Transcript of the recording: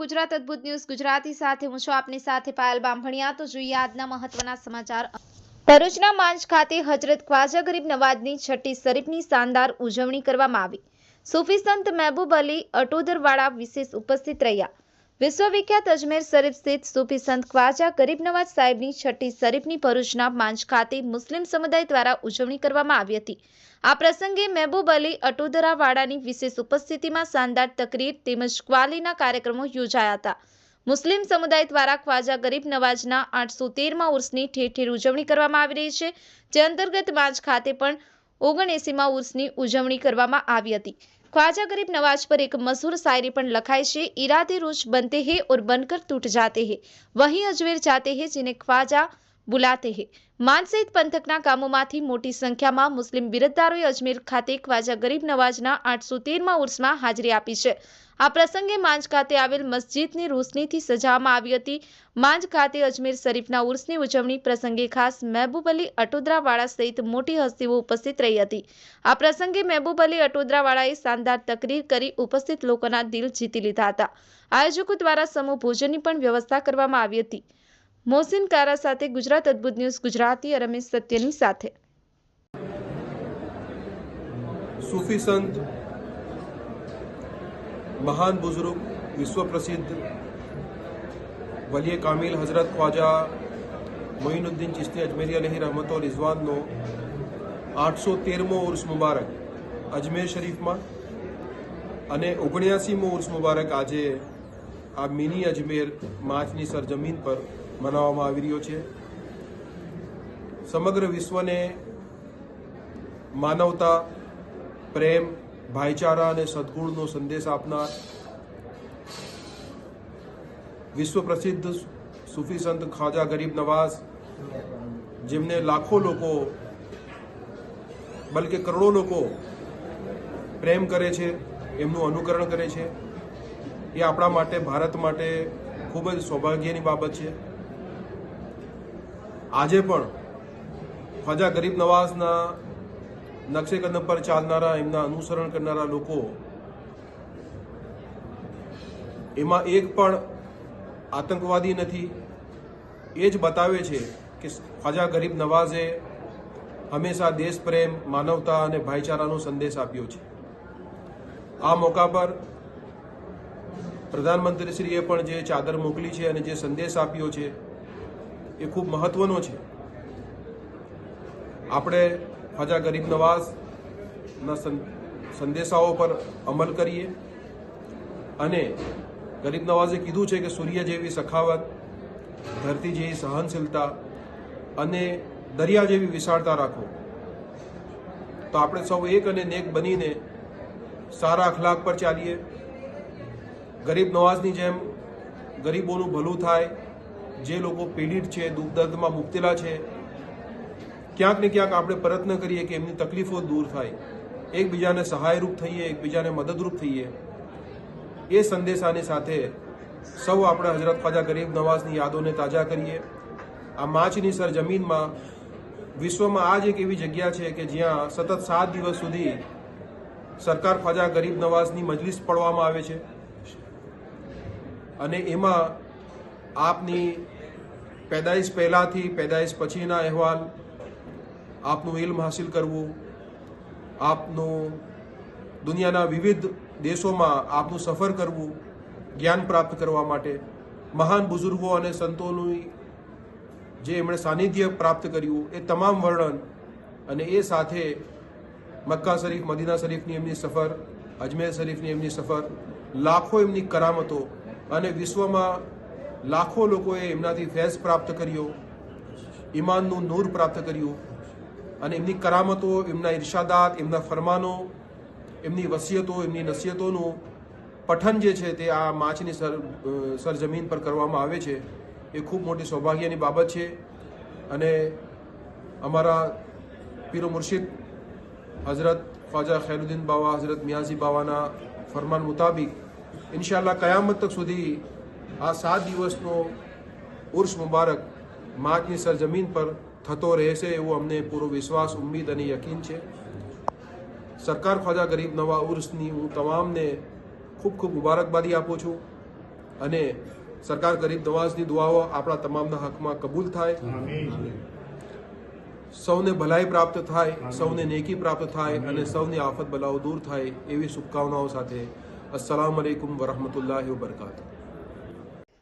ગુજરાત અદ્ભુત ન્યૂઝ ગુજરાતી સાથે હું છું આપની સાથે પાયલ બામભણિયા. તો જોઈએ આજના મહત્વના સમાચાર. ભરૂચના માંજ ખાતે હજરત ખ્વાજા ગરીબ નવાજની છઠ્ઠી શરીફની શાનદાર ઉજવણી કરવામાં આવી. સૂફી સંત મહેબૂબ અલી અટોદરવાળા વિશેષ ઉપસ્થિત રહ્યા. વિશ્વવિખ્યાત અજમેર શરીફ સ્થિત સૂફી સંત ખ્વાજા ગરીબ નવાજ સાહેબની છઠ્ઠી શરીફની ભરૂચના માંચ ખાતે મુસ્લિમ સમુદાય દ્વારા ઉજવણી કરવામાં આવી હતી. આ પ્રસંગે મહેબૂબ અલી અટોદરાવાડાની વિશેષ ઉપસ્થિતિમાં શાનદાર તકરીર તેમજ ક્વાલીના કાર્યક્રમો યોજાયા હતા. મુસ્લિમ સમુદાય દ્વારા ખ્વાજા ગરીબ નવાજના આઠસો તેરમાં ઉર્સની ઠેર ઠેર ઉજવણી કરવામાં આવી રહી છે. જે અંતર્ગત માંચ ખાતે પણ ઓગણએસીમાં ઉર્સની ઉજવણી કરવામાં આવી હતી. ખ્વાજા ગરીબ નવાજ પર એક મશહૂર શાયરી પણ લખાય છે ઈરાદે રોજ બનતે હે ઓર બનકર તૂટ જાતે હે વહી અજમેર જાતે હે જેને ખ્વાજા બુલાતે હે માન પંથકના ગામોમાંથી મોટી સંખ્યામાં મુસ્લિમ બિરદદારોએ અજમેર ખાતે ખ્વાજા ગરીબ નવાજના આઠસો તેરમા ઉર્સમાં હાજરી આપી છે. આ પ્રસંગે માંજ ખાતે આવેલ મસ્જિદની રોશનીથી સજાવવામાં આવી હતી. માંજ ખાતે અજમેર શરીફના ઉર્સની ઉજવણી પ્રસંગે ખાસ મહેબૂબ અલી અટોદરાવાળા સહિત મોટી હસ્તીઓ ઉપસ્થિત રહી હતી. આ પ્રસંગે મહેબૂબ અલી અટોદરાવાળાએ શાનદાર તકરીર કરી ઉપસ્થિત લોકોના દિલ જીતી લીધા હતા. આયોજકો દ્વારા સમૂહ ભોજનની પણ વ્યવસ્થા કરવામાં આવી હતી. મોહસિન કારા સાથે ગુજરાત અદ્ભુત ન્યૂઝ, ગુજરાતી રમેશ સત્યની સાથે. સૂફી સંત, મહાન બુઝુર્ગ વિશ્વ પ્રસિદ્ધ વલિયે કામિલ હઝરત ખ્વાજા, મોઇનુદ્દીન ચિશ્તી અજમેરી અલહી રહમતો રિઝવાનનો આઠસો તેરમો ઉર્સ મુબારક અજમેર શરીફમાં અને ઓગણ્યાસીમો ઉર્સ મુબારક આજે આ મિની અજમેર માર્ચની સરજમીન પર મનાવવામાં આવી રહ્યો છે. સમગ્ર વિશ્વને માનવતા, પ્રેમ, ભાઈચારા અને સદગુણનો સંદેશ આપનાર વિશ્વ પ્રસિદ્ધ સૂફી સંત ખ્વાજા ગરીબ નવાઝ, જેમને લાખો લોકો, બલકે કરોડો લોકો પ્રેમ કરે છે, એમનું અનુકરણ કરે છે. એ આપણા માટે, ભારત માટે ખૂબ જ સૌભાગ્યની બાબત છે. આજે પણ ખ્વાજા ગરીબ નવાઝના નકશે કદમ પર ચાલનારા, એમના અનુસરણ કરનારા લોકો, એમાં એક પણ આતંકવાદી નથી. એ જ બતાવે છે કે ખ્વાજા ગરીબ નવાઝે હંમેશા દેશ પ્રેમ માનવતા અને ભાઈચારાનો સંદેશ આપ્યો છે. આ મોકા પર પ્રધાનમંત્રીશ્રીએ પણ જે ચાદર મોકલી છે અને જે સંદેશ આપ્યો છે એ ખૂબ મહત્વનો છે. આપણે ખ્વાજા ગરીબ નવાઝના સંદેશાઓ પર અમલ કરીએ અને ગરીબ નવાઝે કીધું છે કે સૂર્ય જેવી સખાવત, ધરતી જેવી સહનશીલતા અને દરિયા જેવી વિશાળતા રાખો. તો આપણે સૌ એક અને નેક બનીને સારા અખલાક પર ચાલીએ. ગરીબ નવાઝની જેમ ગરીબોનું ભલું થાય જે લોકો પીડિત છે, દુઃખદર્દમાં મુક્તેલા છે, ક્યાંક ને ક્યાંક આપણે પ્રયત્ન કરીએ કે એમની તકલીફો દૂર થાય. એકબીજાને સહાયરૂપ થઈએ, એકબીજાને મદદરૂપ થઈએ. એ સંદેશાની સાથે સૌ આપણે હજરત ખ્વાજા ગરીબ નવાઝની યાદોને તાજા કરીએ. આ માચની સરજમીનમાં વિશ્વમાં આ જ એક એવી જગ્યા છે કે જ્યાં સતત સાત દિવસ સુધી સરકાર ખ્વાજા ગરીબ નવાઝની મજલિસ પડવામાં આવે છે. અને એમાં આપની પેદાઈશ પહેલાંથી, પેદાઈશ પછીના અહેવાલ, આપનું ઇલ્મ હાસિલ કરવું, આપનું દુનિયાના વિવિધ દેશોમાં આપનું સફર કરવું, જ્ઞાન પ્રાપ્ત કરવા માટે મહાન બુઝુર્ગો અને સંતોનું જે એમણે સાનિધ્ય પ્રાપ્ત કર્યું, એ તમામ વર્ણન અને એ સાથે મક્કા શરીફ, મદીના શરીફની એમની સફર, અજમેર શરીફની એમની સફર, લાખો એમની કરામતો અને વિશ્વમાં લાખો લોકોએ એમનાથી ફેઝ પ્રાપ્ત કર્યો, ઈમાનનું નૂર પ્રાપ્ત કર્યું અને એમની કરામતો, એમના ઇર્શાદાત એમના ફરમાનો, એમની વસિયતો, એમની નસીહતોનું પઠન જે છે તે આ માચની સર સરજમીન પર કરવામાં આવે છે, એ ખૂબ મોટી સૌભાગ્યની બાબત છે. અને અમારા પીરો મુર્શિદ હઝરત ખ્વાજા ખૈરુદ્દીન બાવા, હઝરત મિયાઝી બાવાના ફરમાન મુતાબિક ઇન્શાલ્લાહ કયામત તક સુધી આ સાત દિવસનો ઉર્સ મુબારક માર્ચની સરજમીન પર થતો રહેશે એવો અમને પૂરો વિશ્વાસ, ઉમ્મીદ અને યકીન છે. સરકાર ખ્વાજા ગરીબ નવા ઉર્સની હું તમામને ખૂબ ખૂબ મુબારકબાદી આપું છું અને સરકાર ગરીબ નવાઝની દુઆઓ આપણા તમામના હકમાં કબૂલ થાય. સૌને ભલાઈ પ્રાપ્ત થાય, સૌને નેકી પ્રાપ્ત થાય અને સૌની આફત બલાઓ દૂર થાય એવી શુભકામનાઓ સાથે. અસલામ અલૈકુમ વરહમતુલ્લાહ વબરકાતુહ.